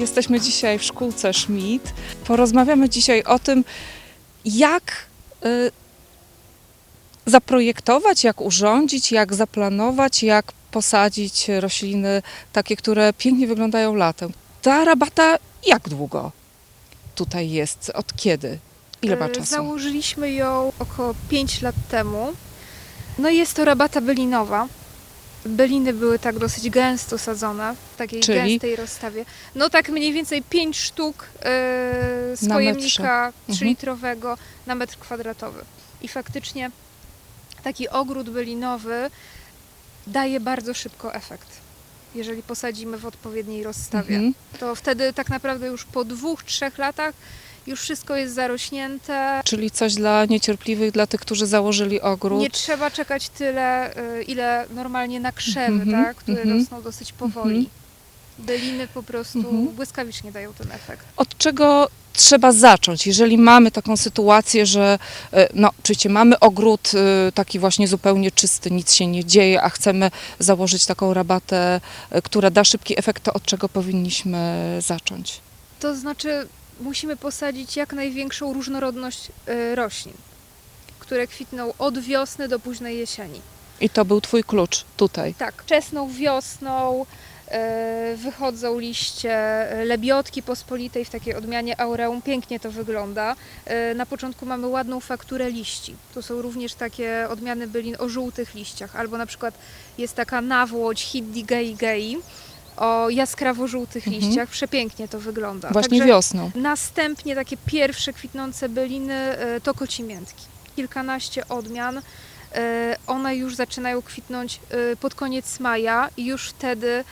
Jesteśmy dzisiaj w szkółce Schmidt. Porozmawiamy dzisiaj o tym, jak y, zaprojektować, jak urządzić, jak zaplanować, jak posadzić rośliny takie, które pięknie wyglądają latem. Ta rabata jak długo tutaj jest? Od kiedy? Ile ma E, czasu? Założyliśmy ją około 5 lat temu. No i jest to rabata bylinowa. Byliny były tak dosyć gęsto sadzone, w takiej Czyli? gęstej rozstawie. No tak mniej więcej 5 sztuk e, z Na pojemnika Mhm. 3-litrowego na metr kwadratowy. I faktycznie taki ogród bylinowy daje bardzo szybko efekt. Jeżeli posadzimy w odpowiedniej rozstawie Mhm. to wtedy tak naprawdę już po dwóch, trzech latach już wszystko jest zarośnięte. Czyli coś dla niecierpliwych, dla tych, którzy założyli ogród. Nie trzeba czekać tyle, y, ile normalnie na krzewy, Mhm, tak, które mhm. rosną dosyć powoli. Byliny po prostu Mhm. błyskawicznie dają ten efekt. od czego trzeba zacząć, jeżeli mamy taką sytuację, że e, no, oczywiście mamy ogród e, taki właśnie zupełnie czysty, nic się nie dzieje, a chcemy założyć taką rabatę, która da szybki efekt, to od czego powinniśmy zacząć? To znaczy musimy posadzić jak największą różnorodność y, roślin, które kwitną od wiosny do późnej jesieni. I to był Twój klucz tutaj. Tak, wczesną wiosną e, wychodzą liście e, lebiotki pospolitej w takiej odmianie aureum. Pięknie to wygląda. E, Na początku mamy ładną fakturę liści. Tu są również takie odmiany bylin o żółtych liściach. Albo na przykład jest taka nawłoć Hiddi gei gei o jaskrawo-żółtych Mhm. liściach. Przepięknie to wygląda. Właśnie Także wiosną. Następnie takie pierwsze kwitnące byliny e, to kocimiętki. Kilkanaście odmian. E, One już zaczynają kwitnąć e, pod koniec maja i już wtedy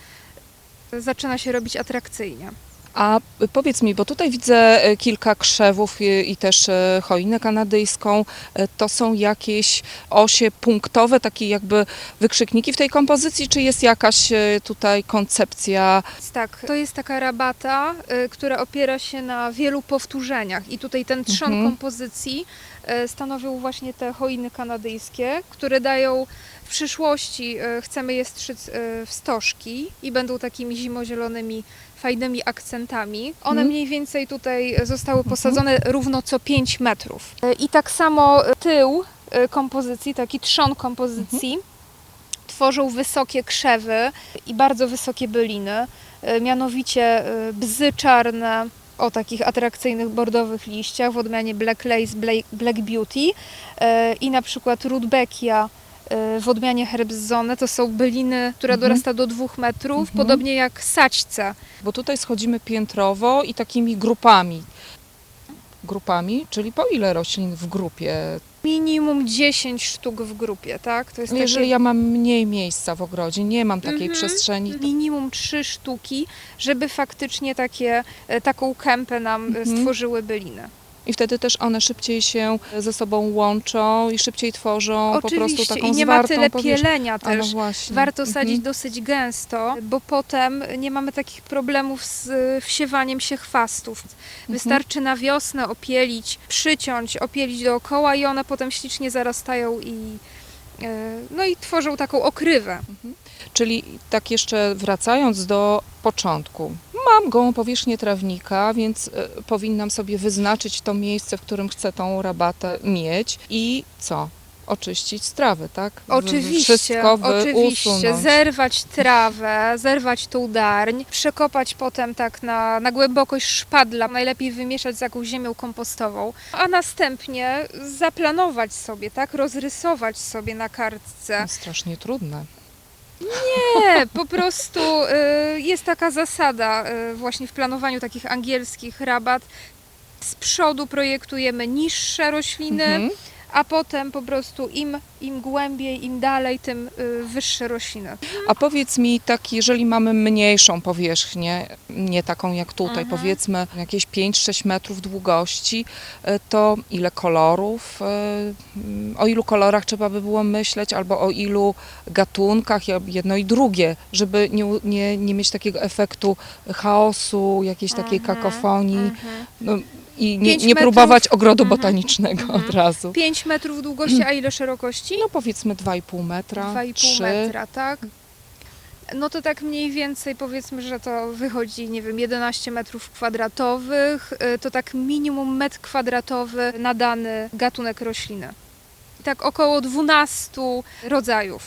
zaczyna się robić atrakcyjnie. A powiedz mi, bo tutaj widzę e, kilka krzewów i, też e, choinę kanadyjską. E, To są jakieś osie punktowe, takie jakby wykrzykniki w tej kompozycji, czy jest jakaś tutaj koncepcja? Tak, to jest taka rabata, która opiera się na wielu powtórzeniach i tutaj ten trzon Mhm. kompozycji stanowią właśnie te choiny kanadyjskie, które dają w przyszłości, e, chcemy je strzyc e, w stożki i będą takimi zimozielonymi, fajnymi akcentami. One Mhm. mniej więcej tutaj zostały posadzone równo co 5 metrów. E, I tak samo tył kompozycji, taki trzon kompozycji, tworzą wysokie krzewy i bardzo wysokie byliny, mianowicie bzy czarne o takich atrakcyjnych bordowych liściach w odmianie Black Lace, Black, Beauty i na przykład Rudbeckia w odmianie Herbzone. To są byliny, która Mhm. dorasta do dwóch metrów, Mhm. podobnie jak saćce. Bo tutaj schodzimy piętrowo i takimi grupami. Grupami, czyli po ile roślin w grupie? Minimum 10 sztuk w grupie, tak? To jest No jeżeli takie ja mam mniej miejsca w ogrodzie, nie mam takiej Mhm. przestrzeni, to minimum 3 sztuki, żeby faktycznie takie, e, taką kępę nam e, Mhm. stworzyły byliny. I wtedy też one szybciej się ze sobą łączą i szybciej tworzą po prostu Oczywiście taką i nie ma tyle powierzchnię. pielenia A no też. właśnie. Warto Mhm. sadzić dosyć gęsto, bo potem nie mamy takich problemów z e, wsiewaniem się chwastów. Mhm. Wystarczy na wiosnę opielić, przyciąć, opielić dookoła i one potem ślicznie zarastają i e, no i tworzą taką okrywę. Czyli tak jeszcze wracając do początku. Mam gołą powierzchnię trawnika, więc e, powinnam sobie wyznaczyć to miejsce, w którym chcę tą rabatę mieć i co? Oczyścić trawy, tak? Oczywiście, Wszystko oczywiście. usunąć. Zerwać trawę, zerwać tą darń, przekopać potem tak na, na głębokość szpadla, najlepiej wymieszać z jakąś ziemią kompostową, a następnie zaplanować sobie, tak, rozrysować sobie na kartce. No, Strasznie trudne. Nie, po prostu y, jest taka zasada y, właśnie w planowaniu takich angielskich rabat. Z przodu projektujemy niższe rośliny, Mhm. A potem po prostu im, im głębiej, im dalej, tym y, wyższe rośliny. A powiedz mi, tak, jeżeli mamy mniejszą powierzchnię, nie taką jak tutaj, Mhm. powiedzmy jakieś 5-6 metrów długości, e, to ile kolorów, mm, o ilu kolorach trzeba by było myśleć, albo o ilu gatunkach, jedno i drugie, żeby nie, nie, nie mieć takiego efektu chaosu, jakiejś takiej Mhm, kakofonii mhm. no, i nie, Pięć nie metrów. próbować ogrodu Mhm, botanicznego mhm. od razu. 5 metrów długości, a ile szerokości? No powiedzmy 2,5 metra, 2,5 3. metra, tak? No to tak mniej więcej powiedzmy, że to wychodzi, nie wiem, 11 metrów kwadratowych, y, to tak minimum metr kwadratowy na dany gatunek rośliny. I tak około 12 rodzajów.